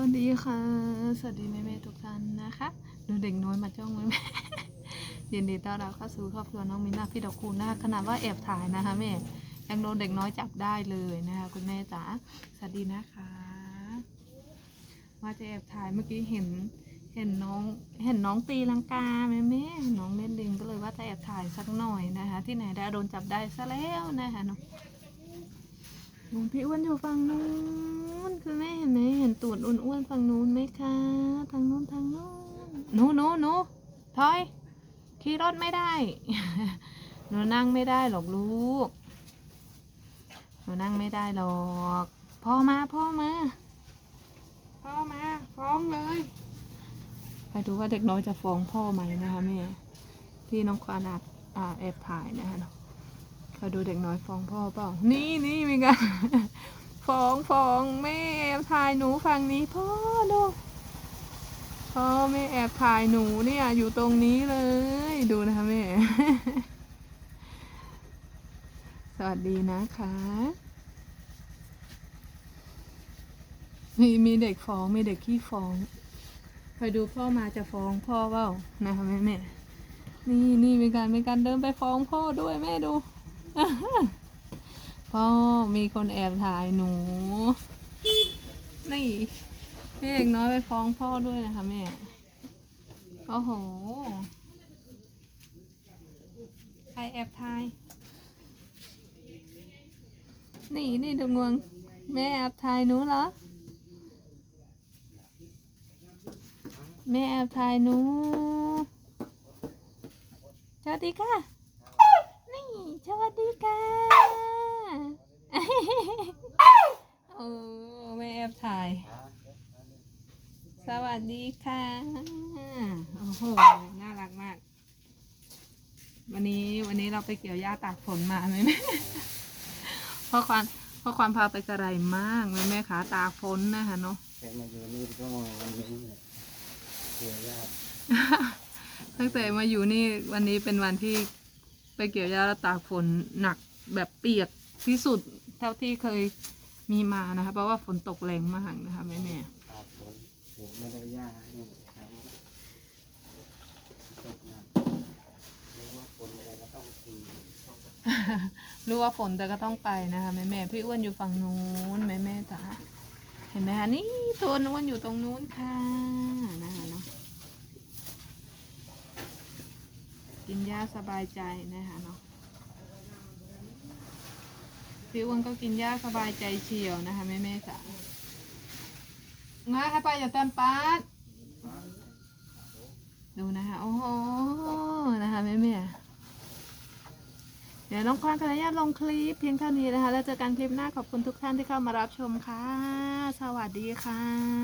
วัสดีค่ะ สวัสดีแม่แม่ๆทุกท่านนะคะ ดูเด็กน้อยมาจ้องแม่แม่ยินดีต้อนรับเข้าสู่ครอบครัวน้องมินนาพี่ดอกคูณนะคะขนาดว่าแอบถ่ายนะคะแม่ยังโดนเด็กน้อยจับได้เลยนะคะคุณแม่จ๋า สวัสดีนะคะ ว่าจะแอบถ่ายเมื่อกี้เห็น เห็นน้อง เห็นน้องตีลังกาแม่แม่ๆน้องเล่นดินก็เลยว่าจะแอบถ่ายสักหน่อยนะคะ ที่ไหนได้โดนจับได้ซะแล้วนะคะเนาะหลวง พี่อ้วนอยู่ฝั่งนู้นคือแม่เห็นไหมเห็นตูดอ้วนๆฝั่งนู้นไหมคะทางนู้นทางนู้นหนูหนูหนูถอยขี่รถไม่ได้ หนูนั่งไม่ได้หรอกลูก หนูนั่งไม่ได้หรอกพ่อมาพ่อมาพ่อมาฟ้องเลย ไปดูว่าเด็กน้อยจะฟ้องพ่อไหมนะคะแม่ที่น้องควานัดอ่าแอบถ่ายนะคะ เนาะเขาดูเด็กน้อยฟ้องพ่อเปล่า นี่นี่มีกันฟ้องฟ้องแม่แอบถ่ายหนูฝั่งนี้พ่อดูพ่อแม่แอบถ่ายหนูเนี่ยอยู่ตรงนี้เลย ดูนะคะแม่ สวัสดีนะคะ มีมีเด็กฟ้องมีเด็กขี้ฟ้องคอยดูพ่อมาจะฟ้องพ่อเปล่านะคะแม่แม่นี่นี่มีการมีการเดินไปฟ้องพ่อด้วยแม่ดู พ่อมีคนแอบถ่ายหนู นี่แม่เด็กน้อยไปฟ้องพ่อด้วยนะคะแม่ โอ้โห ใครแอบถ่าย นี่นี่ดูงวง แม่แอบถ่ายหนูเหรอ แม่แอบถ่ายหนูสวัสดีค่ะ นี่สวัสดีค่ะ โอ้แม่แอบ ถ่าย สวัสดีค่ะ โอ้โห น่ารักมาก วันนี้วันนี้เราไปเกี่ยวหญ้าตากฝนมาไหมแม่พ่อควานพ่อควานพาไปกระไรมากแม่แม่ขาตากฝนนะคะเนาะแต่มาอยู่นี่ก็วันนี้เนี่ยเกี่ยวยากตั้งแต่มาอยู่นี่วันนี้เป็นวันที่ไปเกี่ยวหญ้าแล้วตากฝนหนักแบบเปียกที่สุดเท่าที่เคย มีมานะคะ เพราะว่าฝนตกแรงมากนะคะแม่แม่ตากฝนเห็นไม่ได้ยากนี่ครับตกหนักเรียกว่าฝนอะไรก็ต้องทีรู้ว่าฝนแต่ก็ต้องไปนะคะแม่แม่พี่อ้วนอยู่ฝั่งนู้นแม่แม่จ๋าเห็นไหมคะนี่ตัวอ้วนอยู่ตรงนู้นค่ะนะคะเนาะกินหญ้าสบายใจนะคะเนาะ พี่อ้วนก็กินหญ้าสบายใจเฉียวนะคะแม่แม่จ๋าง่าไปอย่าเต็มปาดดูนะคะโอ้โหนะคะแม่แม่เดี๋ยวน้องควานขออนุญาตลงคลิปเพียงเท่านี้นะคะ แล้วเจอกันคลิปหน้าขอบคุณทุกท่านที่เข้ามารับชมค่ะ สวัสดีค่ะ